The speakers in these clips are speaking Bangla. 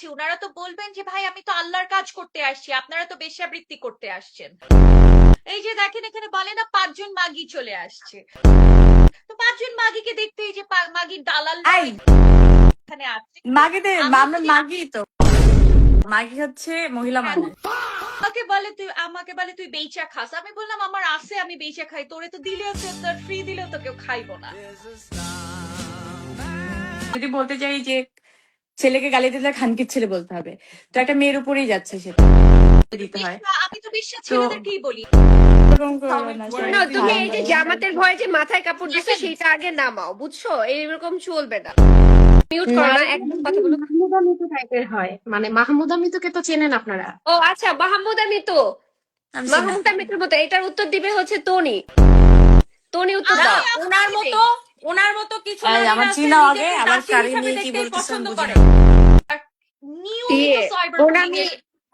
আছে। ওনারা তো বলবেন যে ভাই আমি তো আল্লাহর কাজ করতে আসছি। আপনারা তো বেশ্যাবৃত্তি করতে আসছেন। এই যে দেখেন এখানে বলে না পাঁচজন মাগি চলে আসছে। তো পাঁচজন মাগিকে দেখতে এই যে মাগির দালাল এখানে আছে। আমি আমরা মাগি তো। মাগি হচ্ছে মহিলা মানুষ। আমাকে বলে তুই আমাকে বলে তুই বেচা খাস। আমি বললাম আমার আছে আমি বেচা খাই। তোরে তো দিলেও তো তোর ফ্রি দিলেও তো কেউ খাইবো না। যদি বলতে চাই যে ছেলেকে গালি দিলে খানকির ছেলে বলতে হবে। তো একটা মেয়ের উপরেই যাচ্ছে সেটা দিতে হয়। আমি তো বিশ্বাস ছেলেদেরকেই বলি? না, না তুমি এই যে জামাতের ভয়ে যে মাথায় কাপড় দিচ্ছে সেটা আগে নামাও বুঝছ? এইরকম চলবে না। মিউট করো না একদম কথা বলো। মাহমুদা মিতু টাইপের হয়। মানে মাহমুদা মিতুকে তো চেনেন আপনারা। ও আচ্ছা মাহমুদ। মাহমুদ মতো এটার উত্তর দিবে হচ্ছে তনি। তনি উত্তর দাও ওনার মতো ওনার মতো কিছু আমার আগে, নিজেকে আবার শাড়ি নিয়ে কি বলতেছেন বুঝি? ওনামি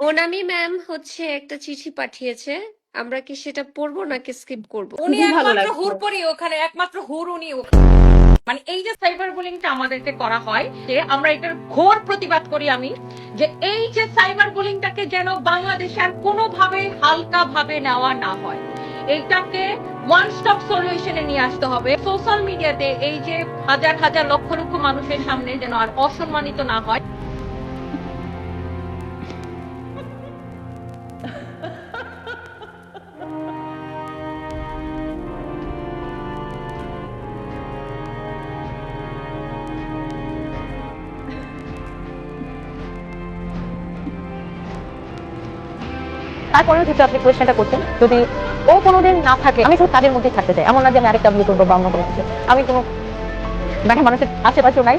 ওনামি ম্যাম হচ্ছে একটা চিঠি পাঠিয়েছে। আমরা কি সেটা পড়ব নাকি স্কিপ করব? উনি একমাত্র লাগছে। হুরপরি ওখানে একমাত্র হুর উনি ওখানে। মানে এই যে সাইবার বুলিংটা আমাদেরকে করা হয় যে আমরা এটার ঘোর প্রতিবাদ করি আমি যে এই যে সাইবার বুলিংটাকে যেন বাংলাদেশে আর কোনোভাবে হালকা ভাবে নেওয়া না হয়। এইটাকে ওয়ান স্টপ সলিউশনে নিয়ে আসতে হবে। সোশ্যাল মিডিয়াতে এই যে হাজার হাজার লক্ষ লক্ষ মানুষের সামনে যেন আর অসম্মানিত না হয়। তারপরেও যেহেতু আপনি কোয়েশ্চেনটা করছেন যদি ও কোনোদিন না থাকে, আমি শুধু কাজের মধ্যেই থাকতে চাই। এমন না যে আমি আরেকটা বিয়ে করব বা অন্য কোনো কিছু। আমি কোনো মানে মানুষের আশেপাশেও নাই।